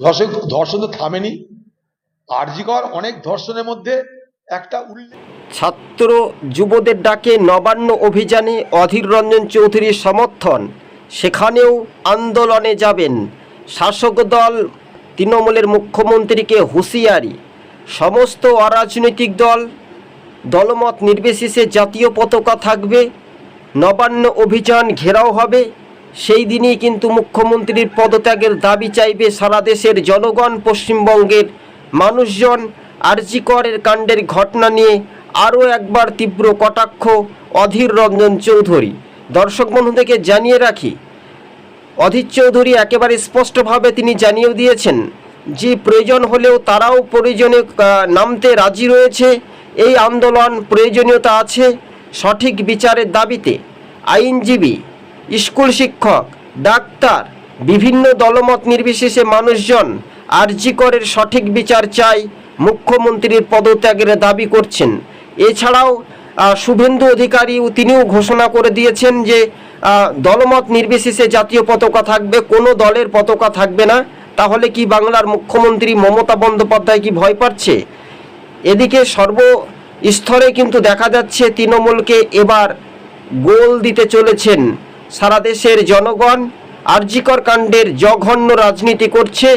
ধর্ষণ ধর্ষণ তো থামেনি। আরজিকর অনেক ধর্ষণের মধ্যে একটা উল্লেখ ছাত্র যুবদের ডাকে নবান্ন অভিযানে অধীর রঞ্জন চৌধুরীর সমর্থন। সেখানেও আন্দোলনে যাবেন শাসক দল তৃণমূলের মুখ্যমন্ত্রীকে হুঁশিয়ারি। সমস্ত অরাজনৈতিক দল, দলমত নির্বিশেষে জাতীয় পতাকা থাকবে। নবান্ন অভিযান ঘেরাও হবে। সেই দিনই কিন্তু মুখ্যমন্ত্রীর পদত্যাগের দাবি চাইবে সারা দেশের জনগণ পশ্চিমবঙ্গের মানুষজন আরজিকরের কাণ্ডের ঘটনা নিয়ে আরও একবার তীব্র কটাক্ষ, অধীর রঞ্জন চৌধুরী। দর্শক বন্ধুদেরকে জানিয়ে রাখি, অধীর চৌধুরী একেবারে স্পষ্টভাবে তিনি জানিয়ে দিয়েছেন যে প্রয়োজন হলেও তারাও প্রয়োজনে নামতে রাজি রয়েছে। এই আন্দোলন প্রয়োজনীয়তা আছে সঠিক বিচারের দাবিতে। আইনজীবী স্কুল শিক্ষক, ডাক্তার, বিভিন্ন দলমত নির্বিশেষে মানুষজন আরজিকরের সঠিক বিচার চাই, মুখ্যমন্ত্রীর পদত্যাগের দাবি করছেন। এছাড়াও শুভেন্দু অধিকারী তিনিও ঘোষণা করে দিয়েছেন যে দলমত নির্বিশেষে জাতীয় পতাকা থাকবে, কোনো দলের পতাকা থাকবে না। তাহলে কি বাংলার মুখ্যমন্ত্রী মমতা বন্দ্যোপাধ্যায় কি ভয় পাচ্ছে? এদিকে সর্বস্তরে কিন্তু দেখা যাচ্ছে, তৃণমূলকে এবার গোল দিতে চলেছেন সারা দেশের জনগণ আরজিকর কাণ্ডের জঘন্য রাজনীতি করছে।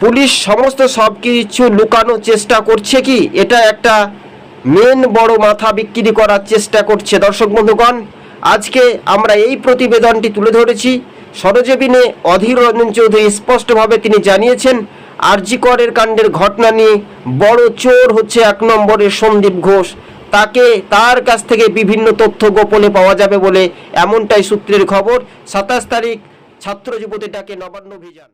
পুলিশ সমস্ত সব কিছু লুকানোর চেষ্টা করছে কি? এটা একটা মেন বড় মাথা বিক্রি করার চেষ্টা করছে দর্শক বন্ধুগণ। আজকে আমরা এই প্রতিবেদনটি তুলে ধরেছি। সরজমিনে অধীর রঞ্জন চৌধুরী স্পষ্টভাবে তিনি জানিয়েছেন আরজি করের কাণ্ডের ঘটনা নিয়ে বড় চোর হচ্ছে এক নম্বরের সন্দীপ ঘোষ। তাকে তার কাছ থেকে বিভিন্ন তথ্য গোপনে পাওয়া যাবে বলে এমনটাই সূত্রের খবর। সাতাশ তারিখ ছাত্র যুবতীটাকে নবান্ন অভিযান।